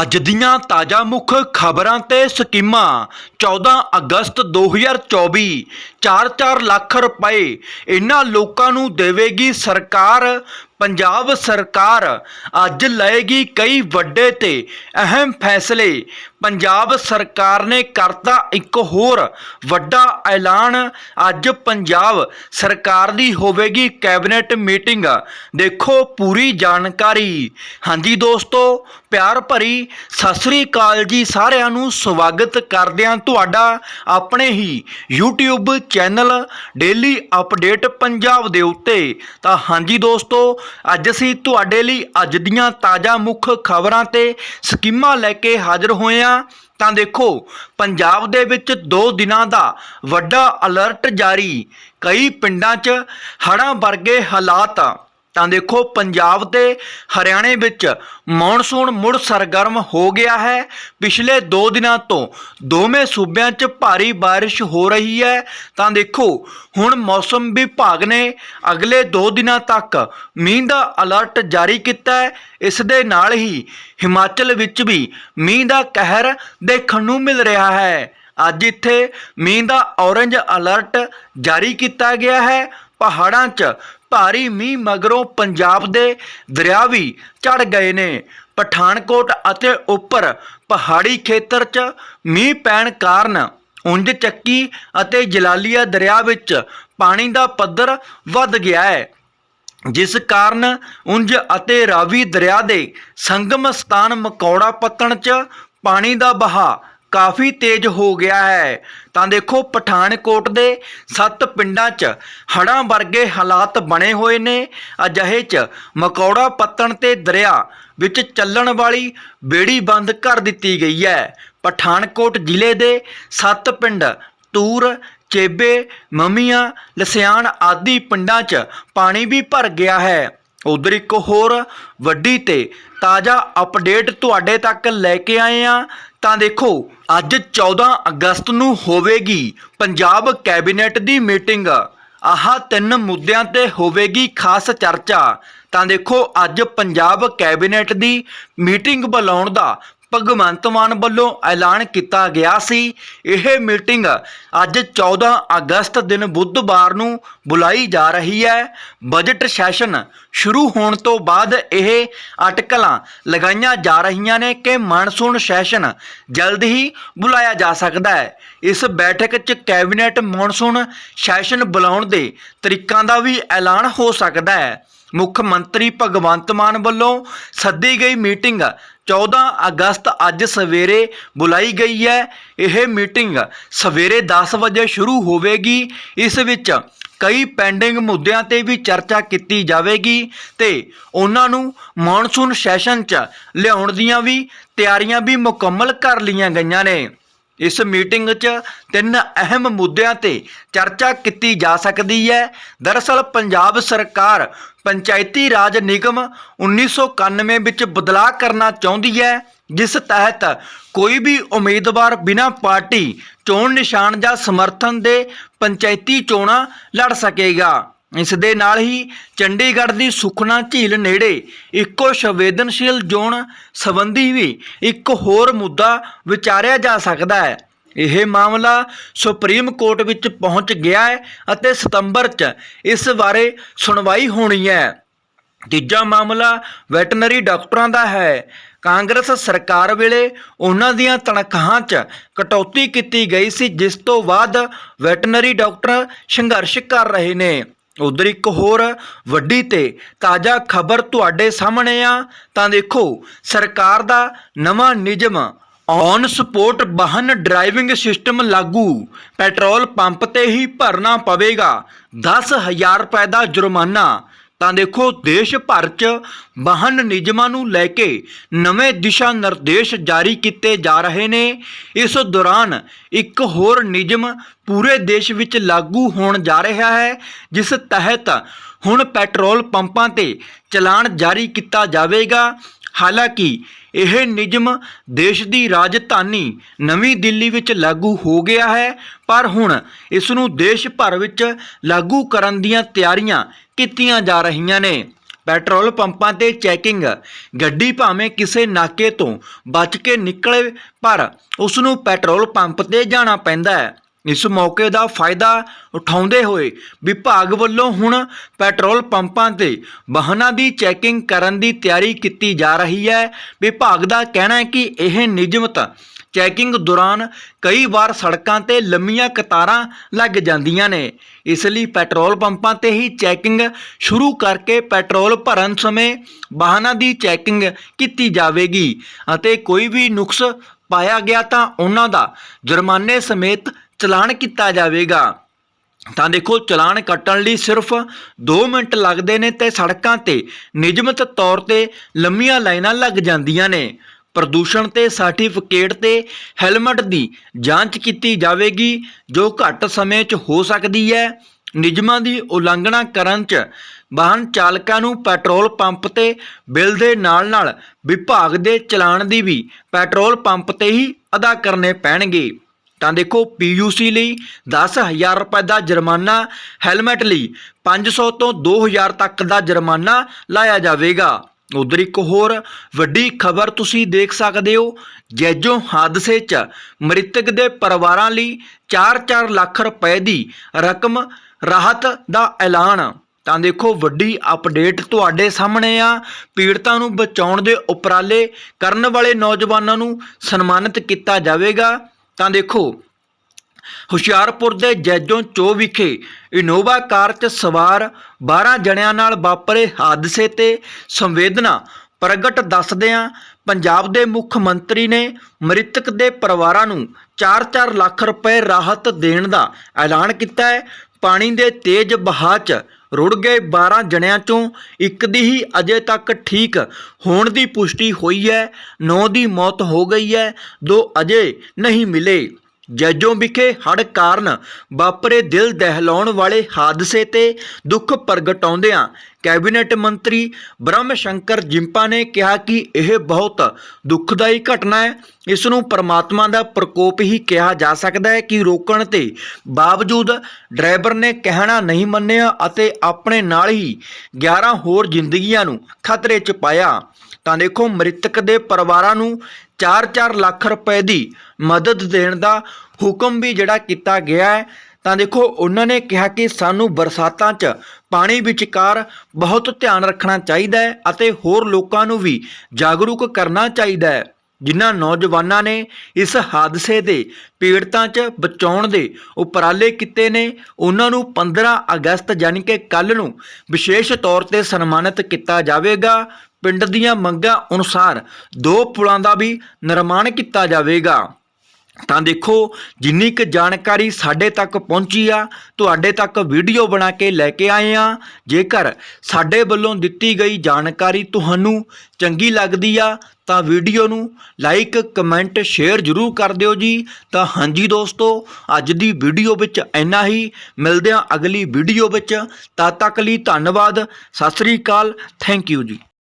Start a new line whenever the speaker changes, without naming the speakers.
ਅੱਜ ਦੀਆਂ ਤਾਜ਼ਾ ਮੁੱਖ ਖਬਰਾਂ ਤੇ ਸਕੀਮਾਂ। 14 ਅਗਸਤ 2024 4-4 ਲੱਖ ਰੁਪਏ ਇਹਨਾਂ ਲੋਕਾਂ ਨੂੰ ਦੇਵੇਗੀ ਸਰਕਾਰ ਪੰਜਾਬ ਸਰਕਾਰ ਅੱਜ ਲਏਗੀ ਕਈ ਵੱਡੇ ਤੇ ਅਹਿਮ ਫੈਸਲੇ। ਪੰਜਾਬ ਸਰਕਾਰ ਨੇ ਕਰਤਾ ਇੱਕ ਹੋਰ ਵੱਡਾ ਐਲਾਨ। ਅੱਜ ਪੰਜਾਬ ਸਰਕਾਰ ਦੀ ਹੋਵੇਗੀ ਕੈਬਨਿਟ ਮੀਟਿੰਗ। ਦੇਖੋ ਪੂਰੀ ਜਾਣਕਾਰੀ। ਹਾਂਜੀ ਦੋਸਤੋ, ਪਿਆਰ ਭਰੀ ਸਤਿ ਸ੍ਰੀ ਅਕਾਲ ਜੀ ਸਾਰਿਆਂ ਨੂੰ। ਸਵਾਗਤ ਕਰਦੇ ਹਾਂ ਤੁਹਾਡਾ ਆਪਣੇ ਹੀ YouTube channel daily update Punjab ਦੇ ਉੱਤੇ। ਤਾਂ ਹਾਂਜੀ ਦੋਸਤੋ ਅੱਜ ਅਸੀਂ ਤੁਹਾਡੇ ਲਈ ਅੱਜ ਦੀਆਂ ਤਾਜ਼ਾ ਮੁੱਖ ਖਬਰਾਂ ਤੇ ਸਕੀਮਾਂ ਲੈ ਕੇ ਹਾਜ਼ਰ ਹੋਏ ਹਾਂ। ਤਾਂ ਦੇਖੋ, ਪੰਜਾਬ ਦੇ ਵਿੱਚ 2 ਦਿਨਾਂ ਦਾ ਵੱਡਾ ਅਲਰਟ ਜਾਰੀ। ਕਈ ਪਿੰਡਾਂ 'ਚ ਹੜ੍ਹਾਂ ਵਰਗੇ ਹਾਲਾਤ ਤਾਂ ਦੇਖੋ ਪੰਜਾਬ ਤੇ ਹਰਿਆਣੇ ਵਿੱਚ ਮੌਨਸੂਨ ਮੁੜ ਸਰਗਰਮ ਹੋ ਗਿਆ ਹੈ। ਪਿਛਲੇ 2 ਦਿਨਾਂ ਤੋਂ ਦੋਵੇਂ ਸੂਬਿਆਂ 'ਚ ਭਾਰੀ ਬਾਰਿਸ਼ ਹੋ ਰਹੀ ਹੈ। ਤਾਂ ਦੇਖੋ, ਹੁਣ ਮੌਸਮ ਵਿਭਾਗ ਨੇ ਅਗਲੇ 2 ਦਿਨਾਂ ਤੱਕ ਮੀਂਹ ਦਾ ਅਲਰਟ ਜਾਰੀ ਕੀਤਾ ਹੈ। ਇਸ ਦੇ ਨਾਲ ਹੀ ਹਿਮਾਚਲ ਵਿੱਚ ਵੀ ਮੀਂਹ ਦਾ ਕਹਿਰ ਦੇਖਣ ਨੂੰ ਮਿਲ ਰਿਹਾ ਹੈ। ਅੱਜ ਇੱਥੇ ਮੀਂਹ ਦਾ ਔਰੰਜ ਅਲਰਟ ਜਾਰੀ ਕੀਤਾ ਗਿਆ ਹੈ। ਪਹਾੜਾਂ 'ਚ ਭਾਰੀ ਮੀਂਹ ਮਗਰੋਂ ਪੰਜਾਬ ਦੇ ਦਰਿਆ ਵੀ ਚੜ ਗਏ ਨੇ। ਪਠਾਨਕੋਟ ਅਤੇ ਉੱਪਰ ਪਹਾੜੀ ਖੇਤਰ 'ਚ ਮੀਂਹ ਪੈਣ ਕਾਰਨ ਉਂਝ ਚੱਕੀ ਅਤੇ ਜਲਾਲੀਆ ਦਰਿਆ ਵਿੱਚ ਪਾਣੀ ਦਾ ਪੱਧਰ ਵੱਧ ਗਿਆ ਹੈ। ਜਿਸ ਕਾਰਨ ਉਂਝ ਅਤੇ ਰਾਵੀ ਦਰਿਆ ਦੇ ਸੰਗਮ ਸਥਾਨ ਮਕੌੜਾ ਪੱਤਣ 'ਚ ਪਾਣੀ ਦਾ ਬਹਾ ਕਾਫੀ ਤੇਜ਼ ਹੋ ਗਿਆ ਹੈ। ਤਾਂ ਦੇਖੋ ਪਠਾਨਕੋਟ ਦੇ ਸੱਤ ਪਿੰਡਾਂ 'ਚ ਹੜ੍ਹਾਂ ਵਰਗੇ ਹਾਲਾਤ ਬਣੇ ਹੋਏ ਨੇ। ਅਜਿਹੇ 'ਚ ਮਕੌੜਾ ਪੱਤਣ ਤੇ ਦਰਿਆ ਵਿੱਚ ਚੱਲਣ ਵਾਲੀ ਬੇੜੀ ਬੰਦ ਕਰ ਦਿੱਤੀ ਗਈ ਹੈ। ਪਠਾਨਕੋਟ ਜ਼ਿਲ੍ਹੇ ਦੇ ਸੱਤ ਪਿੰਡ ਤੂਰ, ਚੇਬੇ, ਮਮੀਆਂ, ਲਸਿਆਣ ਆਦਿ ਪਿੰਡਾਂ 'ਚ ਪਾਣੀ ਵੀ ਭਰ ਗਿਆ ਹੈ। ਉਧਰ ਇੱਕ ਹੋਰ ਵੱਡੀ ਤੇ ਤਾਜ਼ਾ ਅਪਡੇਟ ਤੁਹਾਡੇ ਤੱਕ ਲੈ ਕੇ ਆਏ ਆ ਤਾਂ ਦੇਖੋ, ਅੱਜ 14 ਅਗਸਤ ਨੂੰ ਹੋਵੇਗੀ ਪੰਜਾਬ ਕੈਬਨਿਟ ਦੀ ਮੀਟਿੰਗ। ਆਹ ਤਿੰਨ ਮੁੱਦਿਆਂ ਤੇ ਹੋਵੇਗੀ ਖਾਸ ਚਰਚਾ। ਤਾਂ ਦੇਖੋ, ਅੱਜ ਪੰਜਾਬ ਕੈਬਨਿਟ ਦੀ ਮੀਟਿੰਗ ਬੁਲਾਉਣ ਦਾ ਭਗਵੰਤ ਮਾਨ ਵੱਲੋਂ ਐਲਾਨ ਕੀਤਾ ਗਿਆ ਸੀ। ਇਹ ਮੀਟਿੰਗ ਅੱਜ 14 ਅਗਸਤ ਦਿਨ ਬੁੱਧਵਾਰ ਨੂੰ ਬੁਲਾਈ ਜਾ ਰਹੀ ਹੈ। ਬਜਟ ਸੈਸ਼ਨ ਸ਼ੁਰੂ ਹੋਣ ਤੋਂ ਬਾਅਦ ਇਹ ਅਟਕਲਾਂ ਲਗਾਈਆਂ ਜਾ ਰਹੀਆਂ ਨੇ ਕਿ ਮਾਨਸੂਨ ਸੈਸ਼ਨ ਜਲਦ ਹੀ ਬੁਲਾਇਆ ਜਾ ਸਕਦਾ ਹੈ। ਇਸ ਬੈਠਕ 'ਚ ਕੈਬਨਿਟ ਮਾਨਸੂਨ ਸੈਸ਼ਨ ਬੁਲਾਉਣ ਦੇ ਤਰੀਕਾਂ ਦਾ ਵੀ ਐਲਾਨ ਹੋ ਸਕਦਾ ਹੈ। ਮੁੱਖ ਮੰਤਰੀ ਭਗਵੰਤ ਮਾਨ ਵੱਲੋਂ ਸੱਦੀ ਗਈ ਮੀਟਿੰਗ। 14 ਅਗਸਤ ਅੱਜ ਸਵੇਰੇ ਬੁਲਾਈ ਗਈ ਹੈ। ਇਹ ਮੀਟਿੰਗ ਸਵੇਰੇ 10 ਵਜੇ ਸ਼ੁਰੂ ਹੋਵੇਗੀ। ਇਸ ਵਿੱਚ ਕਈ ਪੈਂਡਿੰਗ ਮੁੱਦਿਆਂ ਤੇ ਵੀ ਚਰਚਾ ਕੀਤੀ ਜਾਵੇਗੀ ਤੇ ਉਹਨਾਂ ਨੂੰ ਮੌਨਸੂਨ ਸੈਸ਼ਨ 'ਚ ਲਿਆਉਣ ਦੀਆਂ ਵੀ ਤਿਆਰੀਆਂ ਵੀ ਮੁਕੰਮਲ ਕਰ ਲਈਆਂ ਗਈਆਂ ਨੇ। ਇਸ ਮੀਟਿੰਗ 'ਚ ਤਿੰਨ ਅਹਿਮ ਮੁੱਦਿਆਂ ਤੇ ਚਰਚਾ ਕੀਤੀ ਜਾ ਸਕਦੀ ਹੈ। ਦਰਅਸਲ ਪੰਜਾਬ ਸਰਕਾਰ ਪੰਚਾਇਤੀ ਰਾਜ ਨਿਗਮ 1991 ਵਿੱਚ ਬਦਲਾਅ ਕਰਨਾ ਚਾਹੁੰਦੀ ਹੈ, ਜਿਸ ਤਹਿਤ ਕੋਈ ਵੀ ਉਮੀਦਵਾਰ ਬਿਨਾਂ ਪਾਰਟੀ ਚੋਣ ਨਿਸ਼ਾਨ ਜਾਂ ਸਮਰਥਨ ਦੇ ਪੰਚਾਇਤੀ ਚੋਣਾਂ ਲੜ ਸਕੇਗਾ। ਇਸ ਦੇ ਨਾਲ ਹੀ ਚੰਡੀਗੜ੍ਹ ਦੀ ਸੁਖਨਾ ਝੀਲ ਨੇੜੇ ਇੱਕੋ ਸੰਵੇਦਨਸ਼ੀਲ ਜ਼ੋਨ ਸੰਬੰਧੀ ਵੀ ਇੱਕ ਹੋਰ ਮੁੱਦਾ ਵਿਚਾਰਿਆ ਜਾ ਸਕਦਾ ਹੈ। ਇਹ ਮਾਮਲਾ ਸੁਪਰੀਮ ਕੋਰਟ ਵਿੱਚ ਪਹੁੰਚ ਗਿਆ ਹੈ ਅਤੇ ਸਤੰਬਰ 'ਚ ਇਸ ਬਾਰੇ ਸੁਣਵਾਈ ਹੋਣੀ ਹੈ। ਤੀਜਾ ਮਾਮਲਾ ਵੈਟਰਨਰੀ ਡਾਕਟਰਾਂ ਦਾ ਹੈ। ਕਾਂਗਰਸ ਸਰਕਾਰ ਵੇਲੇ ਉਹਨਾਂ ਦੀਆਂ ਤਨਖਾਹਾਂ 'ਚ ਕਟੌਤੀ ਕੀਤੀ ਗਈ ਸੀ, ਜਿਸ ਤੋਂ ਬਾਅਦ ਵੈਟਰਨਰੀ ਡਾਕਟਰ ਸੰਘਰਸ਼ ਕਰ ਰਹੇ ਨੇ। ਉਧਰ ਇੱਕ ਹੋਰ ਵੱਡੀ ਤੇ ਤਾਜ਼ਾ ਖਬਰ ਤੁਹਾਡੇ ਸਾਹਮਣੇ ਆ। ਤਾਂ ਦੇਖੋ, ਸਰਕਾਰ ਦਾ ਨਵਾਂ ਨਿਯਮ ਔਨ ਸਪੋਰਟ ਵਾਹਨ ਡਰਾਈਵਿੰਗ ਸਿਸਟਮ ਲਾਗੂ। ਪੈਟਰੋਲ ਪੰਪ ਤੇ ਹੀ ਭਰਨਾ ਪਵੇਗਾ। 10000 ਰੁਪਏ ਦਾ ਜੁਰਮਾਨਾ। ਤਾਂ ਦੇਖੋ, ਦੇਸ਼ ਭਰ 'ਚ ਵਾਹਨ ਨਿਯਮਾਂ ਨੂੰ ਲੈ ਕੇ ਨਵੇਂ ਦਿਸ਼ਾ ਨਿਰਦੇਸ਼ ਜਾਰੀ ਕੀਤੇ ਜਾ ਰਹੇ ਨੇ। ਇਸ ਦੌਰਾਨ ਇੱਕ ਹੋਰ ਨਿਯਮ ਪੂਰੇ ਦੇਸ਼ ਵਿੱਚ ਲਾਗੂ ਹੋਣ ਜਾ ਰਿਹਾ ਹੈ, ਜਿਸ ਤਹਿਤ ਹੁਣ ਪੈਟਰੋਲ ਪੰਪਾਂ ਤੇ ਚਲਾਨ ਜਾਰੀ ਕੀਤਾ ਜਾਵੇਗਾ। ਹਾਲਾਂਕਿ ਇਹ ਨਿਯਮ ਦੇਸ਼ ਦੀ ਰਾਜਧਾਨੀ ਨਵੀਂ ਦਿੱਲੀ ਵਿੱਚ ਲਾਗੂ ਹੋ ਗਿਆ ਹੈ, ਪਰ ਹੁਣ ਇਸ ਨੂੰ ਦੇਸ਼ ਭਰ ਵਿੱਚ ਲਾਗੂ ਕਰਨ ਦੀਆਂ ਤਿਆਰੀਆਂ ਕੀਤੀਆਂ ਜਾ ਰਹੀਆਂ ਨੇ। ਪੈਟਰੋਲ ਪੰਪਾਂ ਤੇ ਚੈਕਿੰਗ, ਗੱਡੀ ਭਾਵੇਂ ਕਿਸੇ ਨਾਕੇ ਤੋਂ ਬਚ ਕੇ ਨਿਕਲੇ, ਪਰ ਉਸ ਨੂੰ ਪੈਟਰੋਲ ਪੰਪ ਤੇ ਜਾਣਾ ਪੈਂਦਾ ਹੈ। ਇਸ ਮੌਕੇ ਦਾ ਫਾਇਦਾ ਉਠਾਉਂਦੇ ਹੋਏ ਵਿਭਾਗ ਵੱਲੋਂ ਹੁਣ ਪੈਟਰੋਲ ਪੰਪਾਂ ਤੇ ਵਾਹਨਾਂ ਦੀ ਚੈਕਿੰਗ ਕਰਨ ਦੀ ਤਿਆਰੀ ਕੀਤੀ ਜਾ ਰਹੀ ਹੈ। ਵਿਭਾਗ ਦਾ ਕਹਿਣਾ ਹੈ ਕਿ ਇਹ ਨਿਯਮਤ ਚੈਕਿੰਗ ਦੌਰਾਨ ਕਈ ਵਾਰ ਸੜਕਾਂ ਤੇ ਲੰਮੀਆਂ ਕਤਾਰਾਂ ਲੱਗ ਜਾਂਦੀਆਂ ਨੇ। ਇਸ ਲਈ ਪੈਟਰੋਲ ਪੰਪਾਂ ਤੇ ਹੀ ਚੈਕਿੰਗ ਸ਼ੁਰੂ ਕਰਕੇ ਪੈਟਰੋਲ ਭਰਨ ਸਮੇਂ ਵਾਹਨਾਂ ਦੀ ਚੈਕਿੰਗ ਕੀਤੀ ਜਾਵੇਗੀ ਅਤੇ ਕੋਈ ਵੀ ਨੁਕਸ ਪਾਇਆ ਗਿਆ ਤਾਂ ਉਹਨਾਂ ਦਾ ਜੁਰਮਾਨੇ ਸਮੇਤ ਚਲਾਨ ਕੀਤਾ ਜਾਵੇਗਾ। ਤਾਂ ਦੇਖੋ, ਚਲਾਨ ਕੱਟਣ ਲਈ ਸਿਰਫ 2 ਮਿੰਟ ਲੱਗਦੇ ਨੇ ਤੇ ਸੜਕਾਂ ਤੇ ਨਿਯਮਿਤ ਤੌਰ ਤੇ ਲੰਮੀਆਂ ਲਾਈਨਾਂ ਲੱਗ ਜਾਂਦੀਆਂ ਨੇ। ਪ੍ਰਦੂਸ਼ਣ ਤੇ ਸਰਟੀਫਿਕੇਟ ਤੇ ਹੈਲਮਟ ਦੀ ਜਾਂਚ ਕੀਤੀ ਜਾਵੇਗੀ, ਜੋ ਘੱਟ ਸਮੇਂ 'ਚ ਹੋ ਸਕਦੀ ਹੈ। ਨਿਯਮਾਂ ਦੀ ਉਲੰਘਣਾ ਕਰਨ 'ਚ ਵਾਹਨ ਚਾਲਕਾਂ ਨੂੰ ਪੈਟਰੋਲ ਪੰਪ ਤੇ ਬਿੱਲ ਦੇ ਨਾਲ-ਨਾਲ ਵਿਭਾਗ ਦੇ ਚਲਾਨ ਦੀ ਵੀ ਪੈਟਰੋਲ ਪੰਪ ਤੇ ਹੀ ਅਦਾ ਕਰਨੇ ਪੈਣਗੇ। ਤਾਂ ਦੇਖੋ ਪੀਯੂਸੀ ਲਈ 10000 ਰੁਪਏ ਦਾ ਜੁਰਮਾਨਾ, ਹੈਲਮਟ ਲਈ 500 ਤੋਂ 2000 ਤੱਕ ਦਾ ਜੁਰਮਾਨਾ ਲਾਇਆ ਜਾਵੇਗਾ। ਉਧਰ ਇੱਕ ਹੋਰ ਵੱਡੀ ਖਬਰ ਤੁਸੀਂ ਦੇਖ ਸਕਦੇ ਹੋ, ਜੈਜੋ ਹਾਦਸੇ 'ਚ ਮ੍ਰਿਤਕ ਦੇ ਪਰਿਵਾਰਾਂ ਲਈ 4-4 ਲੱਖ ਰੁਪਏ ਦੀ ਰਕਮ ਰਾਹਤ ਦਾ ਐਲਾਨ। ਤਾਂ ਦੇਖੋ, ਵੱਡੀ ਅਪਡੇਟ ਤੁਹਾਡੇ ਸਾਹਮਣੇ ਆ। ਪੀੜਤਾਂ ਨੂੰ ਬਚਾਉਣ ਦੇ ਉਪਰਾਲੇ ਕਰਨ ਵਾਲੇ ਨੌਜਵਾਨਾਂ ਨੂੰ ਸਨਮਾਨਿਤ ਕੀਤਾ ਜਾਵੇਗਾ। ਤਾਂ ਦੇਖੋ, ਹੁਸ਼ਿਆਰਪੁਰ ਦੇ ਜੈਜੋਂ ਚੋ ਵਿਖੇ ਇਨੋਵਾ ਕਾਰ 'ਚ ਸਵਾਰ 12 ਜਣਿਆਂ ਨਾਲ ਵਾਪਰੇ ਹਾਦਸੇ ਤੇ ਸੰਵੇਦਨਾ ਪ੍ਰਗਟ ਦੱਸਦਿਆਂ ਪੰਜਾਬ ਦੇ ਮੁੱਖ ਮੰਤਰੀ ਨੇ ਮ੍ਰਿਤਕ ਦੇ ਪਰਿਵਾਰਾਂ ਨੂੰ 4-4 ਲੱਖ ਰੁਪਏ ਰਾਹਤ ਦੇਣ ਦਾ ਐਲਾਨ ਕੀਤਾ ਹੈ। ਪਾਣੀ ਦੇ ਤੇਜ਼ ਵਹਾਅ 'ਚ ਰੁੜ ਗਏ 12 ਜਣਿਆਂ ਚੋਂ ਇੱਕ ਦੀ ਹੀ ਅਜੇ ਤੱਕ ਠੀਕ ਹੋਣ ਦੀ ਪੁਸ਼ਟੀ ਹੋਈ ਹੈ। 9 ਦੀ ਮੌਤ ਹੋ ਗਈ ਹੈ। ਦੋ ਅਜੇ ਨਹੀਂ ਮਿਲੇ। ਜੈਜੋਂ ਵਿਖੇ ਹੜ੍ਹ ਕਾਰਨ ਵਾਪਰੇ ਦਿਲ ਦਹਿਲਾਉਣ ਵਾਲੇ ਹਾਦਸੇ ਤੇ ਦੁੱਖ ਪ੍ਰਗਟਾਉਂਦਿਆਂ ਕੈਬਨਿਟ ਮੰਤਰੀ ਬ੍ਰਹਮ ਸ਼ੰਕਰ ਜਿੰਪਾ ਨੇ ਕਿਹਾ ਕਿ ਇਹ ਬਹੁਤ ਦੁਖਦਾਈ ਘਟਨਾ ਹੈ। ਇਸ ਨੂੰ ਪਰਮਾਤਮਾ ਦਾ ਪ੍ਰਕੋਪ ਹੀ ਕਿਹਾ ਜਾ ਸਕਦਾ ਹੈ ਕਿ ਰੋਕਣ ਤੇ ਬਾਵਜੂਦ ਡਰਾਈਵਰ ਨੇ ਕਹਿਣਾ ਨਹੀਂ ਮੰਨਿਆ ਅਤੇ ਆਪਣੇ ਨਾਲ ਹੀ 11 ਹੋਰ ਜ਼ਿੰਦਗੀਆਂ ਨੂੰ ਖਤਰੇ 'ਚ ਪਾਇਆ। ਤਾਂ ਦੇਖੋ ਮ੍ਰਿਤਕ ਦੇ ਪਰਿਵਾਰਾਂ ਨੂੰ 4-4 ਲੱਖ ਰੁਪਏ ਦੀ ਮਦਦ ਦੇਣ ਦਾ ਹੁਕਮ ਵੀ ਜਿਹੜਾ ਕੀਤਾ ਗਿਆ ਹੈ। ਤਾਂ ਦੇਖੋ ਉਹਨਾਂ ਨੇ ਕਿਹਾ ਕਿ ਸਾਨੂੰ ਬਰਸਾਤਾਂ 'ਚ ਪਾਣੀ ਵਿਚਕਾਰ ਬਹੁਤ ਧਿਆਨ ਰੱਖਣਾ ਚਾਹੀਦਾ ਹੈ ਅਤੇ ਹੋਰ ਲੋਕਾਂ ਨੂੰ ਵੀ ਜਾਗਰੂਕ ਕਰਨਾ ਚਾਹੀਦਾ ਹੈ, ਜਿਨ੍ਹਾਂ ਨੌਜਵਾਨਾਂ ਨੇ ਇਸ ਹਾਦਸੇ ਦੇ ਪੀੜਤਾਂ 'ਚ ਬਚਾਉਣ ਦੇ ਉਪਰਾਲੇ ਕੀਤੇ ਨੇ। ਉਹਨਾਂ ਨੂੰ 15 ਅਗਸਤ ਯਾਨੀ ਕਿ ਕੱਲ ਨੂੰ ਵਿਸ਼ੇਸ਼ ਤੌਰ ਤੇ ਸਨਮਾਨਿਤ ਕੀਤਾ ਜਾਵੇਗਾ। ਪਿੰਡ ਦੀਆਂ ਮੰਗਾਂ ਅਨੁਸਾਰ ਦੋ ਪੁਲਾਂ ਦਾ ਵੀ ਨਿਰਮਾਣ ਕੀਤਾ ਜਾਵੇਗਾ। ਤਾਂ ਦੇਖੋ, ਜਿੰਨੀ ਕੁ ਜਾਣਕਾਰੀ ਸਾਡੇ ਤੱਕ ਪਹੁੰਚੀ ਆ, ਤੁਹਾਡੇ ਤੱਕ ਵੀਡੀਓ ਬਣਾ ਕੇ ਲੈ ਕੇ ਆਏ ਆ। ਜੇਕਰ ਸਾਡੇ ਵੱਲੋਂ ਦਿੱਤੀ ਗਈ ਜਾਣਕਾਰੀ ਤੁਹਾਨੂੰ ਚੰਗੀ ਲੱਗਦੀ ਆ, ਤਾਂ ਵੀਡੀਓ ਨੂੰ ਲਾਈਕ, ਕਮੈਂਟ, ਸ਼ੇਅਰ ਜ਼ਰੂਰ ਕਰ ਦਿਓ ਜੀ। ਤਾਂ ਹਾਂਜੀ ਦੋਸਤੋ, ਅੱਜ ਦੀ ਵੀਡੀਓ ਵਿੱਚ ਇੰਨਾ ਹੀ। ਮਿਲਦੇ ਹਾਂ ਅਗਲੀ ਵੀਡੀਓ ਵਿੱਚ। ਤਦ ਤੱਕ ਲਈ ਧੰਨਵਾਦ। ਸਤਿ ਸ੍ਰੀ ਅਕਾਲ। ਥੈਂਕ ਯੂ ਜੀ।